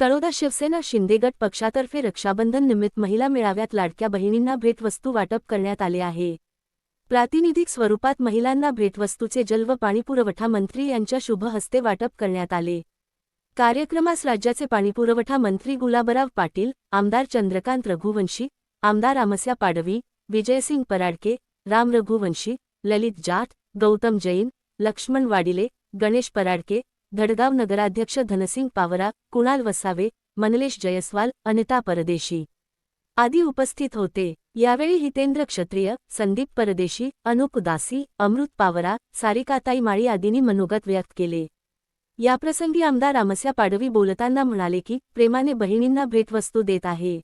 तळोदा शिवसेना शिंदेगट पक्षातर्फे रक्षाबंधन निमित्त महिला मेळाव्यात लाडक्या बहिणींना भेटवस्तू वाटप करण्यात आले आहे. प्रातिनिधिक स्वरूपात महिलांना भेटवस्तूचे जल व पाणीपुरवठा मंत्री यांच्या शुभ हस्ते वाटप करण्यात आले. कार्यक्रमास राज्याचे पाणीपुरवठा मंत्री गुलाबराव पाटील आमदार चंद्रकांत रघुवंशी आमदार आमस्या पाडवी विजयसिंग पराडके राम रघुवंशी ललित जाट गौतम जैन लक्ष्मण वाडिले गणेश पराडके धडगाव नगराध्यक्ष धनसिंग पावरा कुणाल वसावे मनलेश जयस्वाल अनिता परदेशी आदी उपस्थित होते. यावेळी हितेंद्र क्षत्रिय संदीप परदेशी अनुप दासी अमृत पावरा सारिकाताई माळी आदींनी मनोगत व्यक्त केले. याप्रसंगी आमदार आमस्या पाडवी बोलताना म्हणाले की प्रेमाने बहिणींना भेटवस्तू देत आहे.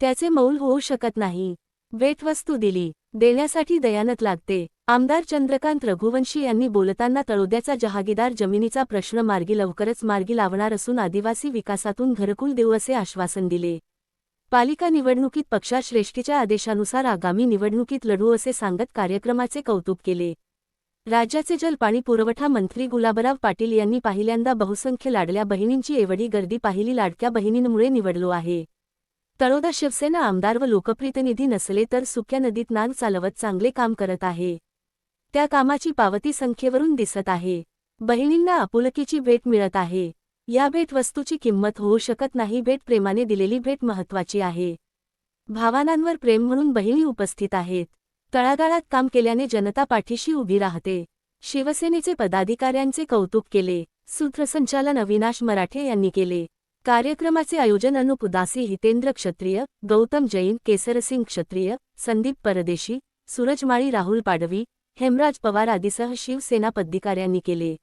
त्याचे मौल होऊ शकत नाही. भेटवस्तू दिली. देण्यासाठी दयानत लागते. आमदार चंद्रकांत रघुवंशी यांनी बोलताना तळोद्याचा जहागीदार जमिनीचा प्रश्न मार्गी लवकरच मार्गी लावणार असून आदिवासी विकासातून घरकुल देऊ असे आश्वासन दिले. पालिका निवडणुकीत पक्षाश्रेष्ठीच्या आदेशानुसार आगामी निवडणुकीत लढू असे सांगत कार्यक्रमाचे कौतुक केले. राज्याचे जल पाणी पुरवठा मंत्री गुलाबराव पाटील यांनी पहिल्यांदा बहुसंख्य लाडल्या बहिणींची एवढी गर्दी पाहिली. लाडक्या बहिणींमुळे निवडलो आहे. तळोदा शिवसेना आमदार व लोकप्रतिनिधी नसले तर सुक्या नदीत नाग चालवत चांगले काम करत आहे. त्या कामाची पावती संख्येवरून दिसत आहे. बहिणींना आपुलकीची भेट मिळत आहे. या भेटवस्तूची किंमत होऊ शकत नाही भेट प्रेमाने दिलेली भेट महत्वाची आहे. भावानांवर प्रेम म्हणून बहिणी उपस्थित आहेत. तळागाळात काम केल्याने जनता पाठीशी उभी राहते. शिवसेनेचे पदाधिकाऱ्यांचे कौतुक केले. सूत्रसंचालन अविनाश मराठे यांनी केले. कार्यक्रमाचे आयोजन अनुप उदासी हितेंद्र क्षत्रिय गौतम जैन केसरसिंग क्षत्रिय संदीप परदेशी सूरजमाळी राहुल पाडवी हेमराज पवार आदीसह शिवसेना पदाधिकाऱ्यांनी केले.